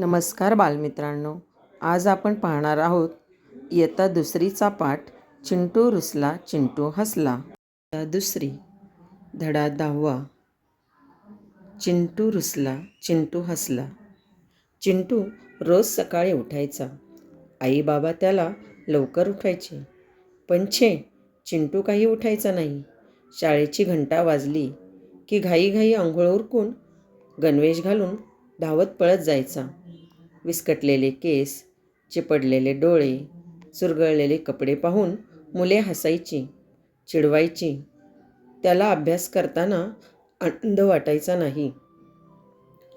नमस्कार बालमित्रांनो आज आपण पाहणार आहोत इयत्ता दुसरीचा पाठ चिंटू रुसला चिंटू हसला. दुसरी धडा दहावा. चिंटू रुसला चिंटू हसला. चिंटू रोज सकाळी उठायचा. आई बाबा त्याला लवकर उठायचे. पण छे चिंटू काही उठायचा नाही. शाळेची घंटा वाजली की घाईघाई आंघोळ उरकून गणवेश घालून धावत पळत जायचा. विस्कटलेले केस चिपडलेले डोळे चुरगळलेले कपडे पाहून मुले हसायची चिडवायची. त्याला अभ्यास करताना आनंद वाटायचा नाही.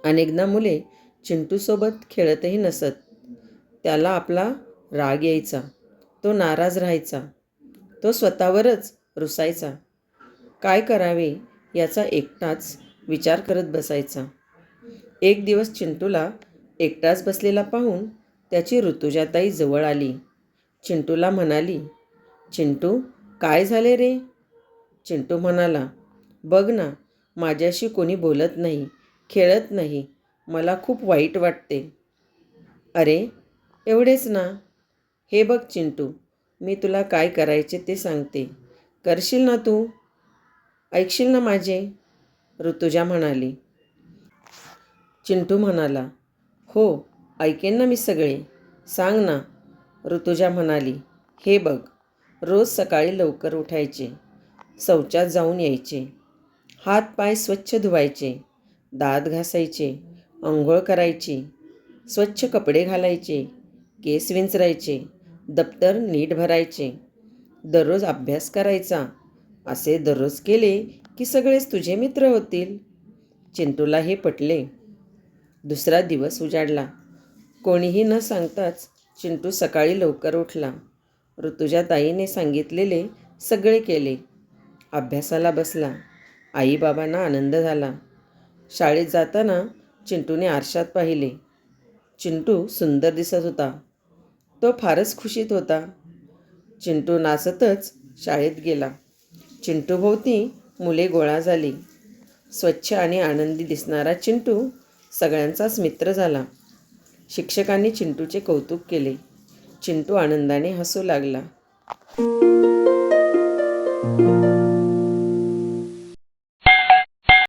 अनेकदा मुले चिंटूसोबत खेळतही नसत. त्याला आपला राग यायचा. तो नाराज राहायचा. तो स्वतःवरच रुसायचा. काय करावे याचा एकटाच विचार करत बसायचा. एक दिवस चिंटूला एकटाच बसलेला पाहून त्याची ऋतुजाताई जवळ आली. चिंटूला म्हणाली चिंटू काय झाले रे? चिंटू म्हणाला बघ ना माझ्याशी कोणी बोलत नाही खेळत नाही मला खूप वाईट वाटते. अरे एवढेच ना? हे बघ चिंटू मी तुला काय करायचे ते सांगते. करशील ना तू? ऐकशील ना माझे? ऋतुजा म्हणाली चिंटू म्हणाला हो ऐकेन ना मी सगळे. सांग ना. ऋतुजा म्हणाली हे बघ रोज सकाळी लवकर उठायचे शौचात जाऊन यायचे हात पाय स्वच्छ धुवायचे दात घासायचे आंघोळ करायची स्वच्छ कपडे घालायचे केस विंचरायचे दप्तर नीट भरायचे दररोज अभ्यास करायचा असे दररोज केले की सगळेच तुझे मित्र होतील. चिंटूला हे पटले. दुसरा दिवस उजाडला. कोणीही न सांगताच चिंटू सकाळी लवकर उठला. ऋतुजा ताईने सांगितलेले सगळे केले. अभ्यासाला बसला. आईबाबांना आनंद झाला. शाळेत जाताना चिंटूने आरशात पाहिले. चिंटू सुंदर दिसत होता. तो फारच खुशीत होता. चिंटू नाचतच शाळेत गेला. चिंटूभोवती मुले गोळा झाली. स्वच्छ आणि आनंदी दिसणारा चिंटू सगळ्यांचाच मित्र झाला. शिक्षकांनी चिंटूचे कौतुक केले. चिंटू आनंदाने हसू लागला.